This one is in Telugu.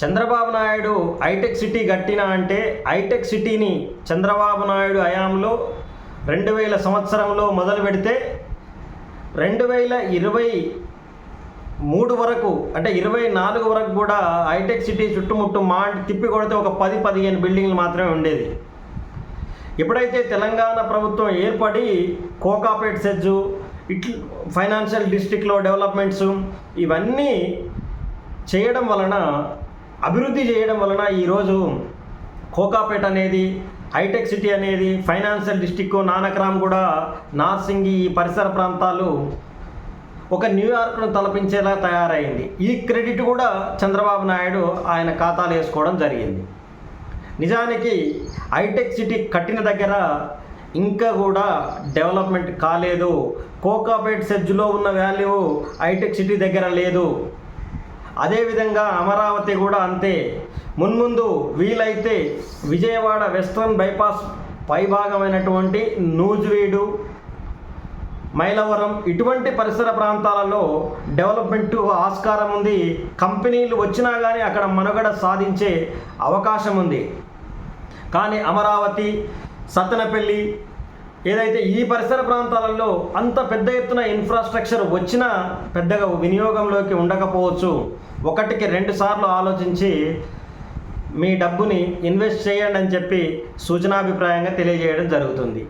చంద్రబాబు నాయుడు హైటెక్ సిటీ కట్టిన అంటే హైటెక్ సిటీని చంద్రబాబు నాయుడు హయాంలో రెండు వేల సంవత్సరంలో మొదలు పెడితే రెండు వేల ఇరవై మూడు వరకు అంటే ఇరవై నాలుగు వరకు కూడా హైటెక్ సిటీ చుట్టుముట్టు మా తిప్పి కొడితే ఒక పది పదిహేను బిల్డింగ్లు మాత్రమే ఉండేది. ఎప్పుడైతే తెలంగాణ ప్రభుత్వం ఏర్పడి కోకాపేట్ సెజ్జు ఇట్ల ఫైనాన్షియల్ డిస్ట్రిక్ట్లో డెవలప్మెంట్స్ ఇవన్నీ చేయడం వలన అభివృద్ధి చేయడం వలన ఈరోజు కోకాపేట అనేది హైటెక్ సిటీ అనేది ఫైనాన్షియల్ డిస్టిక్ నానక్రామ్ కూడా నార్సింగి ఈ పరిసర ప్రాంతాలు ఒక న్యూయార్క్ను తలపించేలా తయారైంది. ఈ క్రెడిట్ కూడా చంద్రబాబు నాయుడు ఆయన ఖాతాలు వేసుకోవడం జరిగింది. నిజానికి హైటెక్ సిటీ కట్టిన దగ్గర ఇంకా కూడా డెవలప్మెంట్ కాలేదు. కోకాపేట్ సెజ్లో ఉన్న వాల్యూ హైటెక్ సిటీ దగ్గర లేదు. అదేవిధంగా అమరావతి కూడా అంతే. మున్ముందు వీలైతే విజయవాడ వెస్ట్రన్ బైపాస్ పైభాగమైనటువంటి నూజివీడు మైలవరం ఇటువంటి పరిసర ప్రాంతాలలో డెవలప్మెంట్ ఆస్కారం ఉంది. కంపెనీలు వచ్చినా కానీ అక్కడ మనుగడ సాధించే అవకాశం ఉంది. కానీ అమరావతి సత్తెనపల్లి ఏదైతే ఈ పరిసర ప్రాంతాలలో అంత పెద్ద ఎత్తున ఇన్ఫ్రాస్ట్రక్చర్ వచ్చినా పెద్దగా వినియోగంలోకి ఉండకపోవచ్చు. ఒకటికి రెండు సార్లు ఆలోచించి మీ డబ్బుని ఇన్వెస్ట్ చేయండి అని చెప్పి సూచనాభిప్రాయంగా తెలియజేయడం జరుగుతుంది.